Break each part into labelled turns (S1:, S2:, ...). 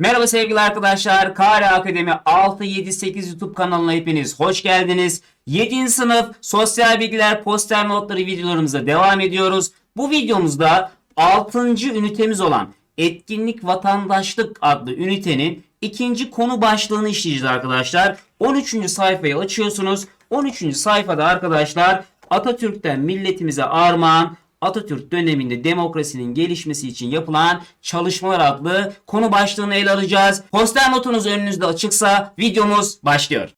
S1: Merhaba sevgili arkadaşlar. Kare Akademi 678 YouTube kanalına hepiniz hoş geldiniz. 7. sınıf sosyal bilgiler poster notları videolarımıza devam ediyoruz. Bu videomuzda 6. ünitemiz olan etkinlik vatandaşlık adlı ünitenin ikinci konu başlığını işleyeceğiz arkadaşlar. 13. sayfayı açıyorsunuz. 13. sayfada arkadaşlar Atatürk'ten milletimize armağan Atatürk döneminde demokrasinin gelişmesi için yapılan çalışmalar adlı konu başlığını ele alacağız. Poster notunuz önünüzde açıksa videomuz başlıyor.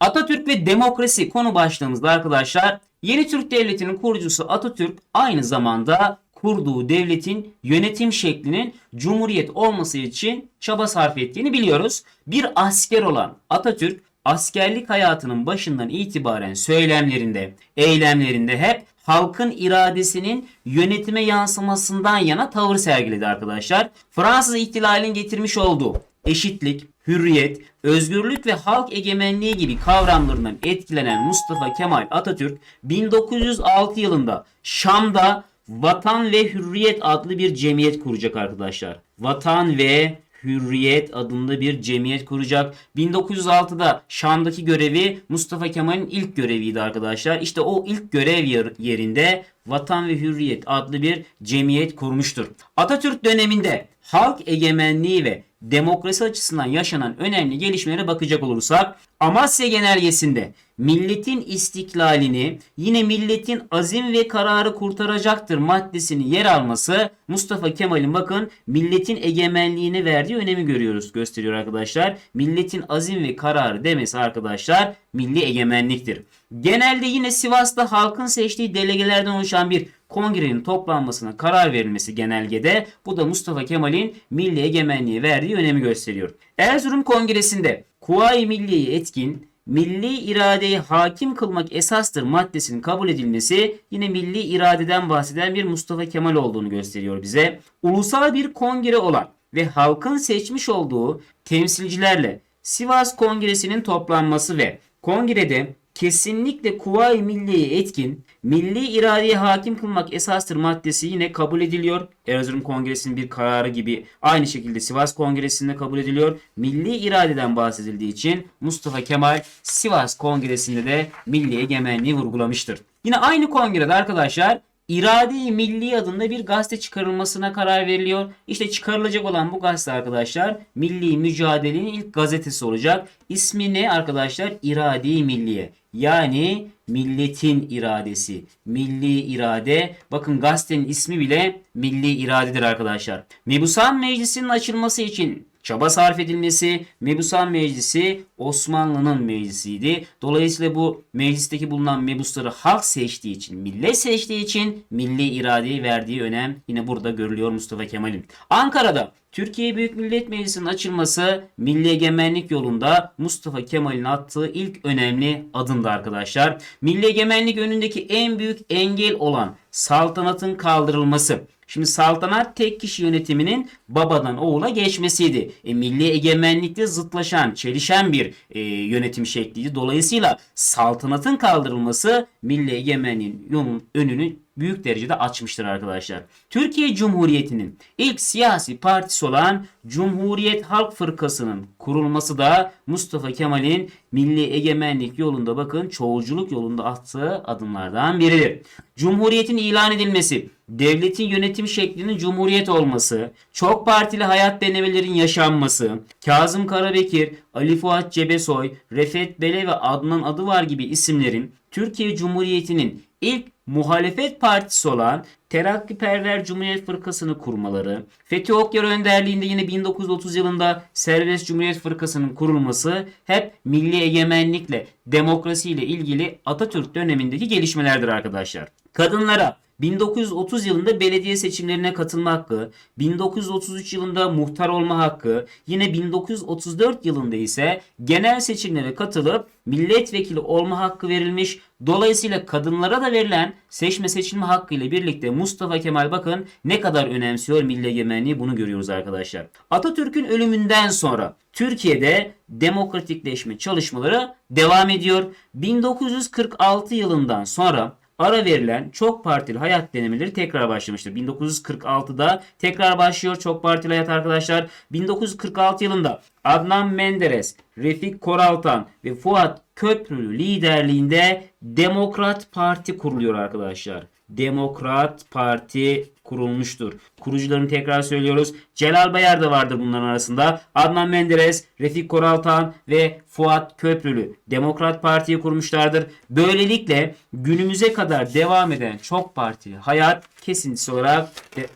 S1: Atatürk ve demokrasi konu başlığımızda arkadaşlar yeni Türk Devleti'nin kurucusu Atatürk aynı zamanda kurduğu devletin yönetim şeklinin cumhuriyet olması için çaba sarf ettiğini biliyoruz. Bir asker olan Atatürk askerlik hayatının başından itibaren söylemlerinde, eylemlerinde hep halkın iradesinin yönetime yansımasından yana tavır sergiledi arkadaşlar. Fransız ihtilalinin getirmiş olduğu eşitlik, hürriyet, özgürlük ve halk egemenliği gibi kavramlarından etkilenen Mustafa Kemal Atatürk 1906 yılında Şam'da Vatan ve Hürriyet adlı bir cemiyet kuracak arkadaşlar. Vatan ve Hürriyet adında bir cemiyet kuracak. 1906'da Şam'daki görevi Mustafa Kemal'in ilk göreviydi arkadaşlar. İşte o ilk görev yer- yerinde Vatan ve Hürriyet adlı bir cemiyet kurmuştur. Atatürk döneminde halk egemenliği ve demokrasi açısından yaşanan önemli gelişmelere bakacak olursak Amasya Genelgesi'nde milletin istiklalini yine milletin azim ve kararı kurtaracaktır maddesinin yer alması Mustafa Kemal'in bakın milletin egemenliğine verdiği önemi görüyoruz gösteriyor arkadaşlar. Milletin azim ve kararı demesi arkadaşlar milli egemenliktir. Genelde yine Sivas'ta halkın seçtiği delegelerden oluşan bir kongrenin toplanmasına karar verilmesi genelgede bu da Mustafa Kemal'in milli egemenliğe verdiği önemi gösteriyor. Erzurum Kongresi'nde Kuvayi Milliye'yi etkin, milli iradeyi hakim kılmak esastır maddesinin kabul edilmesi yine milli iradeden bahseden bir Mustafa Kemal olduğunu gösteriyor bize. Ulusal bir kongre olan ve halkın seçmiş olduğu temsilcilerle Sivas Kongresi'nin toplanması ve kongrede kesinlikle Kuvayi Milliye'ye etkin, milli iradeye hakim kılmak esastır maddesi yine kabul ediliyor. Erzurum Kongresi'nin bir kararı gibi aynı şekilde Sivas Kongresi'nde kabul ediliyor. Milli iradeden bahsedildiği için Mustafa Kemal Sivas Kongresi'nde de milli egemenliği vurgulamıştır. Yine aynı kongrede arkadaşlar İrade-i Milli adında bir gazete çıkarılmasına karar veriliyor. İşte çıkarılacak olan bu gazete arkadaşlar Milli Mücadele'nin ilk gazetesi olacak. İsmi ne arkadaşlar? İrade-i Milliye. Yani milletin iradesi. Milli irade. Bakın gazetenin ismi bile milli iradedir arkadaşlar. Mebusan Meclisi'nin açılması için çaba sarf edilmesi Mebusan Meclisi Osmanlı'nın meclisiydi. Dolayısıyla bu meclisteki bulunan mebusları halk seçtiği için, millet seçtiği için milli iradeyi verdiği önem yine burada görülüyor Mustafa Kemal'in. Ankara'da Türkiye Büyük Millet Meclisi'nin açılması milli egemenlik yolunda Mustafa Kemal'in attığı ilk önemli adımdı arkadaşlar. Milli egemenlik önündeki en büyük engel olan saltanatın kaldırılması. Şimdi saltanat tek kişi yönetiminin babadan oğula geçmesiydi. E, milli egemenlikle zıtlaşan, çelişen bir e, yönetim şekliydi. Dolayısıyla saltanatın kaldırılması milli egemenliğin önünü büyük derecede açmıştır arkadaşlar. Türkiye Cumhuriyeti'nin ilk siyasi partisi olan Cumhuriyet Halk Fırkası'nın kurulması da Mustafa Kemal'in milli egemenlik yolunda bakın çoğulculuk yolunda attığı adımlardan biridir. Cumhuriyetin ilan edilmesi, devletin yönetim şeklinin cumhuriyet olması, çok partili hayat denemelerin yaşanması, Kazım Karabekir, Ali Fuat Cebesoy, Refet Bele ve Adnan Adıvar gibi isimlerin Türkiye Cumhuriyeti'nin ilk muhalefet partisi olan Terakkiperver Cumhuriyet Fırkası'nı kurmaları, Fethi Okyar önderliğinde yine 1930 yılında Serbest Cumhuriyet Fırkası'nın kurulması hep milli egemenlikle, demokrasiyle ilgili Atatürk dönemindeki gelişmelerdir arkadaşlar. Kadınlara 1930 yılında belediye seçimlerine katılma hakkı, 1933 yılında muhtar olma hakkı, yine 1934 yılında ise genel seçimlere katılıp milletvekili olma hakkı verilmiş. Dolayısıyla kadınlara da verilen seçme seçilme hakkı ile birlikte Mustafa Kemal bakın ne kadar önemsiyor milli egemenliği bunu görüyoruz arkadaşlar. Atatürk'ün ölümünden sonra Türkiye'de demokratikleşme çalışmaları devam ediyor. 1946 yılından sonra ara verilen çok partili hayat denemeleri tekrar başlamıştır. 1946'da tekrar başlıyor çok partili hayat arkadaşlar. 1946 yılında Adnan Menderes, Refik Koraltan ve Fuat Köprülü liderliğinde Demokrat Parti kuruluyor arkadaşlar. Demokrat Parti kurulmuştur. Kurucularını tekrar söylüyoruz. Celal Bayar da vardır bunların arasında. Adnan Menderes, Refik Koraltan ve Fuat Köprülü Demokrat Parti'yi kurmuşlardır. Böylelikle günümüze kadar devam eden çok partili hayat kesintisi olarak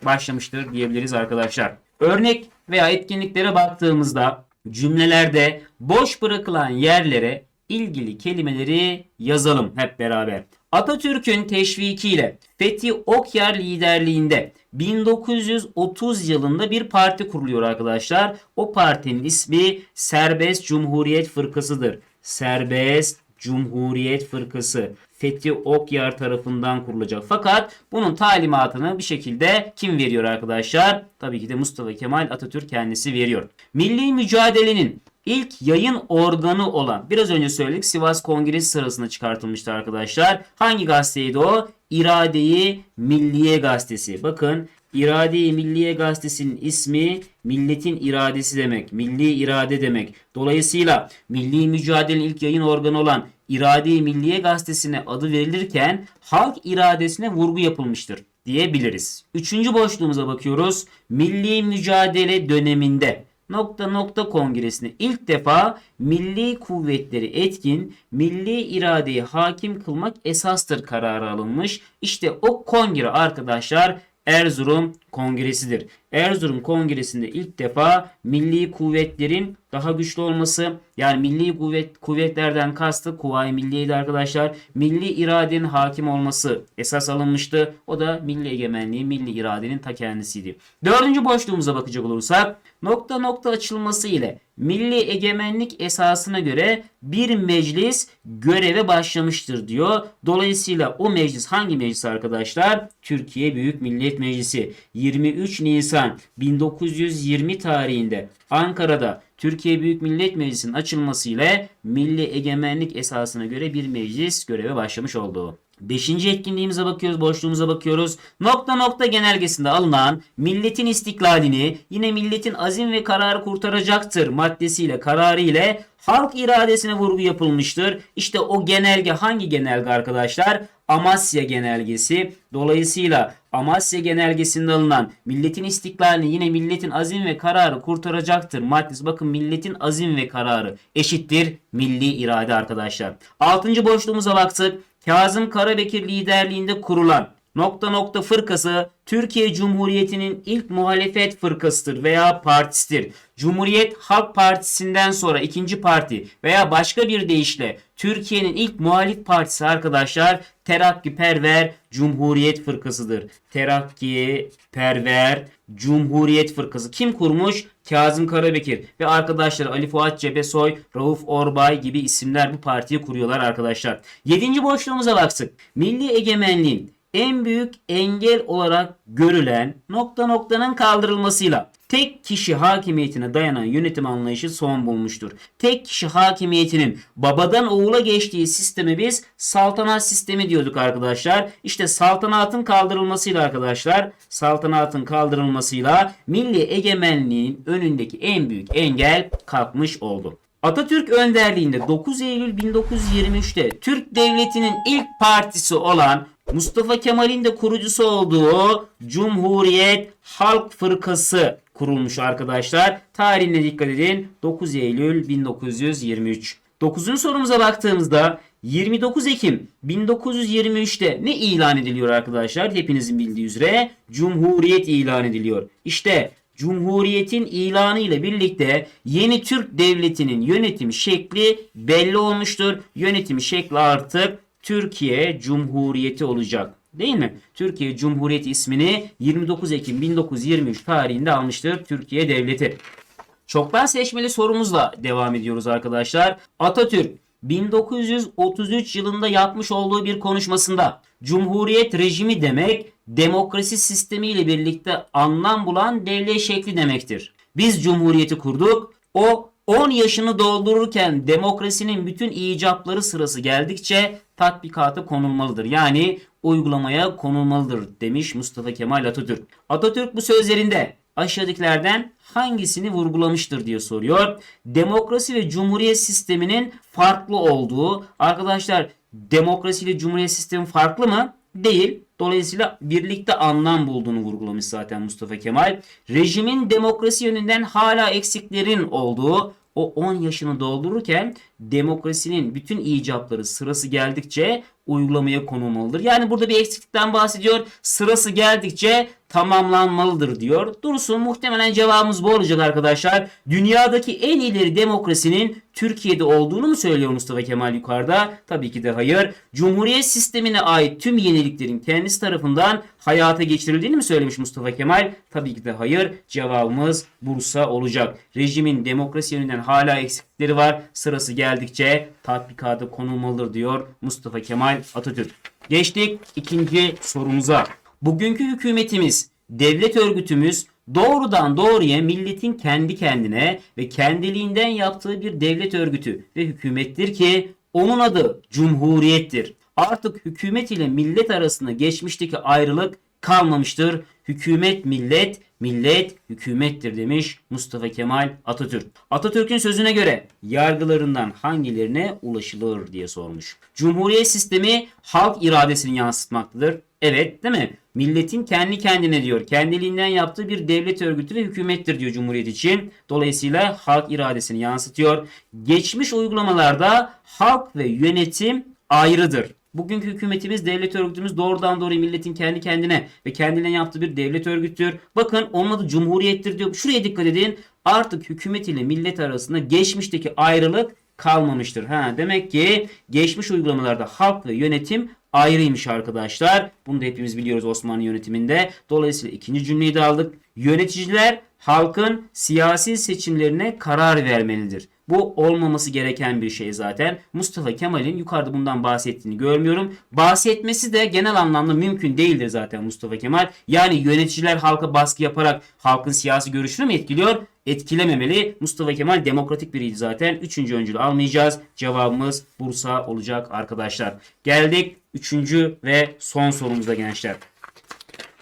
S1: başlamıştır diyebiliriz arkadaşlar. Örnek veya etkinliklere baktığımızda cümlelerde boş bırakılan yerlere ilgili kelimeleri yazalım hep beraber. Atatürk'ün teşvikiyle Fethi Okyar liderliğinde 1930 yılında bir parti kuruluyor arkadaşlar. O partinin ismi Serbest Cumhuriyet Fırkası'dır. Serbest Cumhuriyet Fırkası Fethi Okyar tarafından kurulacak. Fakat bunun talimatını bir şekilde kim veriyor arkadaşlar? Tabii ki de Mustafa Kemal Atatürk kendisi veriyor. Milli mücadelenin ilk yayın organı olan biraz önce söyledik Sivas Kongresi sırasında çıkartılmıştı arkadaşlar. Hangi gazeteydi o? İrade-i Milliye gazetesi. Bakın İrade-i Milliye gazetesinin ismi milletin iradesi demek. Milli irade demek. Dolayısıyla milli mücadelenin ilk yayın organı olan İrade-i Milliye gazetesine adı verilirken halk iradesine vurgu yapılmıştır diyebiliriz. Üçüncü boşluğumuza bakıyoruz. Milli mücadele döneminde nokta nokta kongresine ilk defa milli kuvvetleri etkin, milli iradeyi hakim kılmak esastır kararı alınmış. İşte o kongre arkadaşlar Erzurum Kongresi'dir. Erzurum Kongresi'nde ilk defa milli kuvvetlerin daha güçlü olması yani milli kuvvet kuvvetlerden kastı Kuvayi Milliye'ydi arkadaşlar. Milli iradenin hakim olması esas alınmıştı. O da milli egemenliği, milli iradenin ta kendisiydi. Dördüncü boşluğumuza bakacak olursak nokta nokta açılması ile milli egemenlik esasına göre bir meclis göreve başlamıştır diyor. Dolayısıyla o meclis hangi meclis arkadaşlar? Türkiye Büyük Millet Meclisi 23 Nisan 1920 tarihinde Ankara'da Türkiye Büyük Millet Meclisi'nin açılması ile milli egemenlik esasına göre bir meclis göreve başlamış oldu. Beşinci etkinliğimize bakıyoruz, boşluğumuza bakıyoruz. Nokta nokta genelgesinde alınan milletin istiklalini yine milletin azim ve kararı kurtaracaktır maddesiyle kararı ile halk iradesine vurgu yapılmıştır. İşte o genelge hangi genelge arkadaşlar? Amasya genelgesi. Dolayısıyla Amasya genelgesinde alınan milletin istiklalini yine milletin azim ve kararı kurtaracaktır. Maddesi bakın milletin azim ve kararı eşittir milli irade arkadaşlar. Altıncı boşluğumuza baktık. Kazım Karabekir liderliğinde kurulan nokta nokta fırkası Türkiye Cumhuriyeti'nin ilk muhalefet fırkasıdır veya partisidir. Cumhuriyet Halk Partisi'nden sonra ikinci parti veya başka bir deyişle Türkiye'nin ilk muhalif partisi arkadaşlar Terakkiperver Cumhuriyet Fırkası'dır. Terakkiperver Cumhuriyet Fırkası kim kurmuş? Kazım Karabekir ve arkadaşlar Ali Fuat Cebesoy, Rauf Orbay gibi isimler bu partiyi kuruyorlar arkadaşlar. Yedinci boşluğumuza baktık. Milli egemenliğin en büyük engel olarak görülen nokta noktanın kaldırılmasıyla tek kişi hakimiyetine dayanan yönetim anlayışı son bulmuştur. Tek kişi hakimiyetinin babadan oğula geçtiği sistemi biz saltanat sistemi diyorduk arkadaşlar. İşte saltanatın kaldırılmasıyla arkadaşlar saltanatın kaldırılmasıyla milli egemenliğin önündeki en büyük engel kalkmış oldu. Atatürk önderliğinde 9 Eylül 1923'te Türk Devleti'nin ilk partisi olan Mustafa Kemal'in de kurucusu olduğu Cumhuriyet Halk Fırkası kurulmuş arkadaşlar. Tarihine dikkat edin. 9 Eylül 1923. 9. sorumuza baktığımızda 29 Ekim 1923'te ne ilan ediliyor arkadaşlar? Hepinizin bildiği üzere Cumhuriyet ilan ediliyor. İşte Cumhuriyetin ilanı ile birlikte yeni Türk Devleti'nin yönetim şekli belli olmuştur. Yönetim şekli artık Türkiye Cumhuriyeti olacak. Değil mi? Türkiye Cumhuriyeti ismini 29 Ekim 1923 tarihinde almıştır Türkiye Devleti. Çoktan seçmeli sorumuzla devam ediyoruz arkadaşlar. Atatürk 1933 yılında yapmış olduğu bir konuşmasında Cumhuriyet rejimi demek demokrasi sistemi ile birlikte anlam bulan devlet şekli demektir. Biz cumhuriyeti kurduk. O 10 yaşını doldururken demokrasinin bütün icapları sırası geldikçe tatbikata konulmalıdır. Yani uygulamaya konulmalıdır demiş Mustafa Kemal Atatürk. Atatürk bu sözlerinde aşağıdakilerden hangisini vurgulamıştır diye soruyor. Demokrasi ve cumhuriyet sisteminin farklı olduğu. Arkadaşlar demokrasi ile cumhuriyet sistemi farklı mı? Değil. Dolayısıyla birlikte anlam bulduğunu vurgulamış zaten Mustafa Kemal. Rejimin demokrasi yönünden hala eksiklerin olduğu o 10 yaşını doldururken demokrasinin bütün icapları sırası geldikçe uygulamaya konulmalıdır. Yani burada bir eksiklikten bahsediyor. Sırası geldikçe tamamlanmalıdır diyor. Dursun muhtemelen cevabımız bu olacak arkadaşlar. Dünyadaki en ileri demokrasinin Türkiye'de olduğunu mu söylüyor Mustafa Kemal yukarıda? Tabii ki de hayır. Cumhuriyet sistemine ait tüm yeniliklerin kendisi tarafından hayata geçirildiğini mi söylemiş Mustafa Kemal? Tabii ki de hayır. Cevabımız Bursa olacak. Rejimin demokrasi yönünden hala eksiklikleri var. Sırası geldikçe tatbikata konulmalıdır diyor Mustafa Kemal Atatürk. Geçtik ikinci sorumuza. Bugünkü hükümetimiz, devlet örgütümüz doğrudan doğruya milletin kendi kendine ve kendiliğinden yaptığı bir devlet örgütü ve hükümettir ki onun adı Cumhuriyettir. Artık hükümet ile millet arasında geçmişteki ayrılık kalmamıştır. Hükümet millet, millet hükümettir demiş Mustafa Kemal Atatürk. Atatürk'ün sözüne göre yargılarından hangilerine ulaşılır diye sormuş. Cumhuriyet sistemi halk iradesini yansıtmaktadır. Evet değil mi? Milletin kendi kendine diyor. Kendiliğinden yaptığı bir devlet örgütü ve hükümettir diyor Cumhuriyet için. Dolayısıyla halk iradesini yansıtıyor. Geçmiş uygulamalarda halk ve yönetim ayrıdır. Bugünkü hükümetimiz, devlet örgütümüz doğrudan doğruya milletin kendi kendine ve kendine yaptığı bir devlet örgütüdür. Bakın onun adı Cumhuriyettir diyor. Şuraya dikkat edin. Artık hükümet ile millet arasında geçmişteki ayrılık kalmamıştır. Ha, demek ki geçmiş uygulamalarda halk ve yönetim ayrıymış arkadaşlar. Bunu da hepimiz biliyoruz Osmanlı yönetiminde. Dolayısıyla ikinci cümleyi de aldık. Yöneticiler halkın siyasi seçimlerine karar vermelidir. Bu olmaması gereken bir şey zaten. Mustafa Kemal'in yukarıda bundan bahsettiğini görmüyorum. Bahsetmesi de genel anlamda mümkün değildir zaten Mustafa Kemal. Yani yöneticiler halka baskı yaparak halkın siyasi görüşünü mü etkiliyor? Etkilememeli. Mustafa Kemal demokratik biriydi zaten. Üçüncü öncülü almayacağız. Cevabımız Bursa olacak arkadaşlar. Geldik üçüncü ve son sorumuza gençler.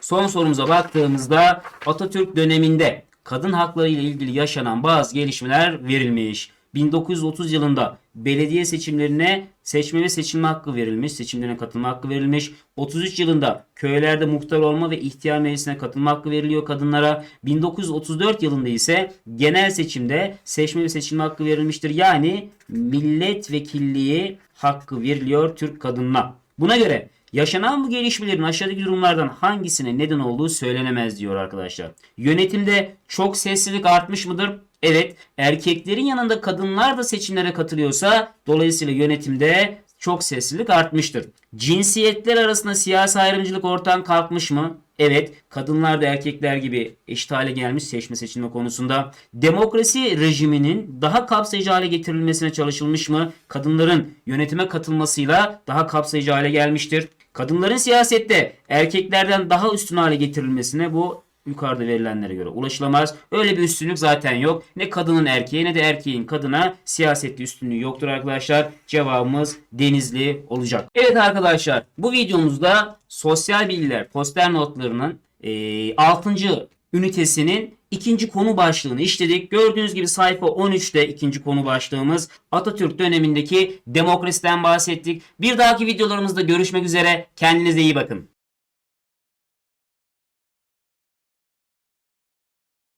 S1: Son sorumuza baktığımızda Atatürk döneminde kadın hakları ile ilgili yaşanan bazı gelişmeler verilmiş. 1930 yılında belediye seçimlerine seçme ve seçilme hakkı verilmiş. Seçimlerine katılma hakkı verilmiş. 33 yılında köylerde muhtar olma ve ihtiyar meclisine katılma hakkı veriliyor kadınlara. 1934 yılında ise genel seçimde seçme ve seçilme hakkı verilmiştir. Yani milletvekilliği hakkı veriliyor Türk kadınına. Buna göre Yaşanan bu gelişmelerin aşağıdaki durumlardan hangisine neden olduğu söylenemez diyor arkadaşlar. Yönetimde çok seslilik artmış mıdır? Evet. Erkeklerin yanında kadınlar da seçimlere katılıyorsa dolayısıyla yönetimde çok seslilik artmıştır. Cinsiyetler arasında siyasi ayrımcılık ortadan kalkmış mı? Evet, kadınlar da erkekler gibi eşit hale gelmiş seçme seçilme konusunda. Demokrasi rejiminin daha kapsayıcı hale getirilmesine çalışılmış mı? Kadınların yönetime katılmasıyla daha kapsayıcı hale gelmiştir. Kadınların siyasette erkeklerden daha üstün hale getirilmesine bu yukarıda verilenlere göre ulaşılamaz. Öyle bir üstünlük zaten yok. Ne kadının erkeğe ne de erkeğin kadına siyasette üstünlüğü yoktur arkadaşlar. Cevabımız Denizli olacak. Evet arkadaşlar bu videomuzda sosyal bilgiler poster notlarının e, 6. ünitesinin ikinci konu başlığını işledik. Gördüğünüz gibi sayfa 13'te ikinci konu başlığımız Atatürk dönemindeki demokrasiden bahsettik. Bir dahaki videolarımızda görüşmek üzere. Kendinize iyi bakın.